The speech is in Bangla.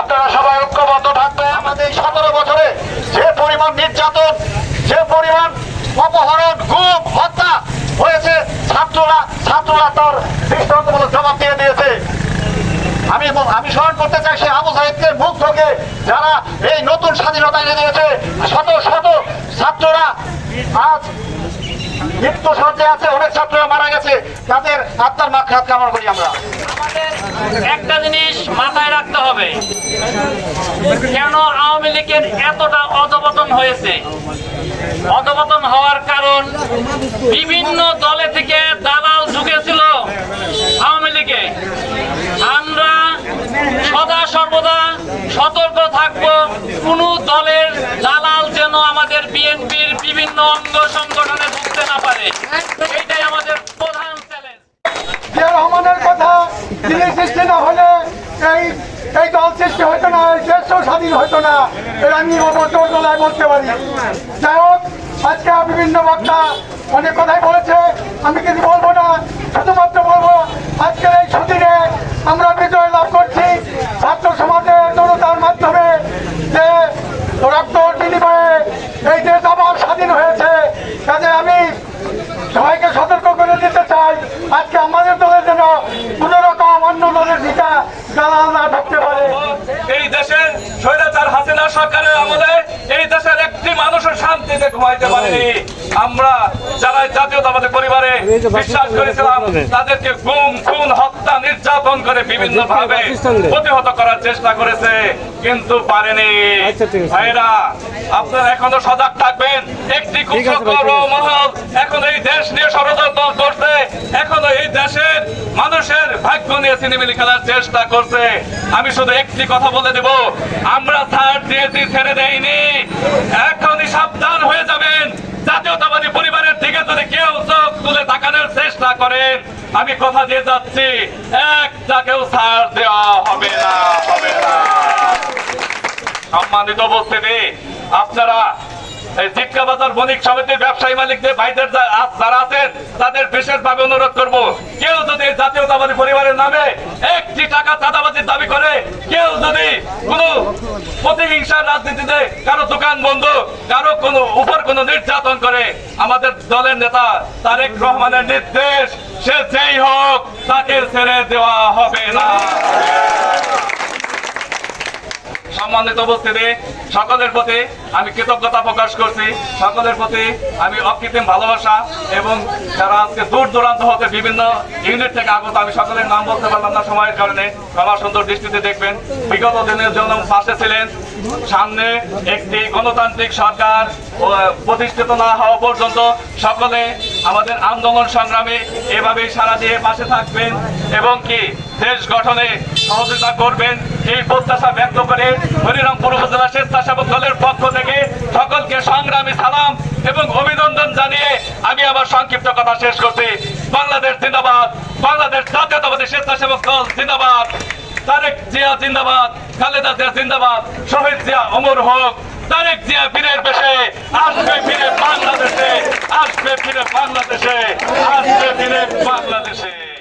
আপনারা সবাই ঐক্যবদ্ধ থাকবে আমাদের এই সতেরো বছরে যে পরিমাণ নির্যাতন, যে পরিমাণ অপহরণ, গুম, হত্যা হয়েছে, ছাত্ররা ছাত্ররা তার দৃষ্টান্তমূলক জবাব দিয়ে দিয়েছে। আমি আমি স্মরণ করতে চাই সে আবু সাহেবকে মুখ থেকে যারা এই নতুন স্বাধীনতা এনে দিয়েছে। শত শত ছাত্ররা আজ সজ্জে আছে, অনেক মারা গেছে। তাদের আত্মার করি আমরা। একটা জিনিস মাথায় রাখতে হবে, কেন আওয়ামী লীগের এতটা অধপতন হয়েছে? অধপতন হওয়ার কারণ বিভিন্ন দলে থেকে দালাল ঢুকেছিল আওয়ামী লীগে। আমরা সদা সর্বদা সতর্ক থাকব, কোন যেন আমাদের বিএনপির বিভিন্ন অঙ্গ সংগঠনে ঢুকতে না পারে। এইটাই আমাদের প্রধান চ্যালেঞ্জ যে রহমানের কথা দিলে সৃষ্টি না হলে এই এই দল সৃষ্টি হতো না দেশও স্বাধীন হতো না। এর আমি অবচর বলতে পারি। যাই হোক, আজকে বিভিন্ন বক্তা অনেক কথাই বলেছে। আমি কিছু বলব না শুধুমাত্র বলব আজকের এই ছুটিরে আমরা বিজয় লাভ করছি ছাত্র সমাজের জনতার মাধ্যমে যে রক্ত বিনিময়ে এই দেশ আবার স্বাধীন হয়েছে কাজে আমি সবাইকে সতর্ক করে দিতে চাই আজকে আমাদের দলের জন্য কোন রকম অন্য দলের ভিটা দালাল না ঢুকতে পারে এই দেশের স্বৈরাচার হাসিনা সরকারের আমলে এই দেশের একটি মানুষের ঘুমাইতে পারেনি। আমরা যারা জাতীয়তাবাদী পরিবারে বিশ্বাস করেছিলাম তাদেরকে গুম খুন হত্যা নির্যাতন করে বিভিন্ন ভাবে প্রতিহত করার চেষ্টা করেছে কিন্তু পারেনি। ভাইরা আপনারা এখনও সজাগ থাকবেন। একটি মহল এখন এই দেশ নিয়ে ষড়যন্ত্র করছে। এখনও এই দেশের মানুষের ভাগ্য নিয়ে সিনেমিলি খেলার চেষ্টা করছে। আমি শুধু একটি কথা বলে দেব আমরা ছাড় দিয়েছি ছেড়ে দেয়নি এখনই সাবধান হয়ে যাবেন জাতীয়তাবাদী পরিবারের দিকে যদি কেউ চোখ তাকানোর চেষ্টা করেন আমি কথা দিয়ে যাচ্ছি। একটাকেও ছাড় দেওয়া হবে না হবে না। সম্মানিত উপস্থিতি, আপনারা জিটকা বাজার বণিক সমিতির ব্যবসায়ী মালিকদের ভাইদের যারা আছেন, তাদের বিশেষভাবে অনুরোধ করব। যদি জাতীয়তাবাদী পরিবারের নামে একটি টাকা চাঁদাবাজির দাবি করে কেউ যদি কোনো প্রতিহিংসার রাজনীতিতে কারও দোকান বন্ধ, কারও কোনো উপর কোনো নির্যাতন করে, আমাদের দলের নেতা তারেক রহমানের নির্দেশ, সে যেই হোক তাকে ছেড়ে দেওয়া হবে না। সম্মানিত উপস্থিতি, সকলের প্রতি আমি কৃতজ্ঞতা প্রকাশ করছি। সকলের প্রতি আমি অকৃত্রিম ভালোবাসা এবং যারা আজকে দূর দূরান্ত হতে বিভিন্ন ইউনিট থেকে আগত, আমি সকলের নাম বলতে পারলাম না, সময়ের কারণে ক্ষমা সুন্দর দৃষ্টিতে দেখবেন। বিগত দিনের জন্য পাশে ছিলেন। সামনে একটি গণতান্ত্রিক সরকার প্রতিষ্ঠিত না হওয়া পর্যন্ত সকলে আমাদের আন্দোলন সংগ্রামে এভাবেই সারা দিয়ে পাশে থাকবেন এবং কি দেশ গঠনে সহযোগিতা করবেন এই প্রত্যাশা ব্যক্ত করে হরিরামপুর উপজেলা স্বেচ্ছাসেবক দলের পক্ষ থেকে সকলকে সংগ্রামী সালাম এবং অভিনন্দন জানিয়ে আমি আমার সংক্ষিপ্ত কথা শেষ করছি। বাংলাদেশ জিন্দাবাদ, বাংলাদেশ জাতীয়তাবাদী স্বেচ্ছাসেবক দল জিন্দাবাদ। তারেক জিয়া জিন্দাবাদ, খালেদা জিয়া জিন্দাবাদ, শহীদ জিয়া অমর হোক। তারেক ফিরে পেশে আসবে ফিরে বাংলাদেশে আসবে ফিরে বাংলাদেশে আসবে ফিরে বাংলাদেশে।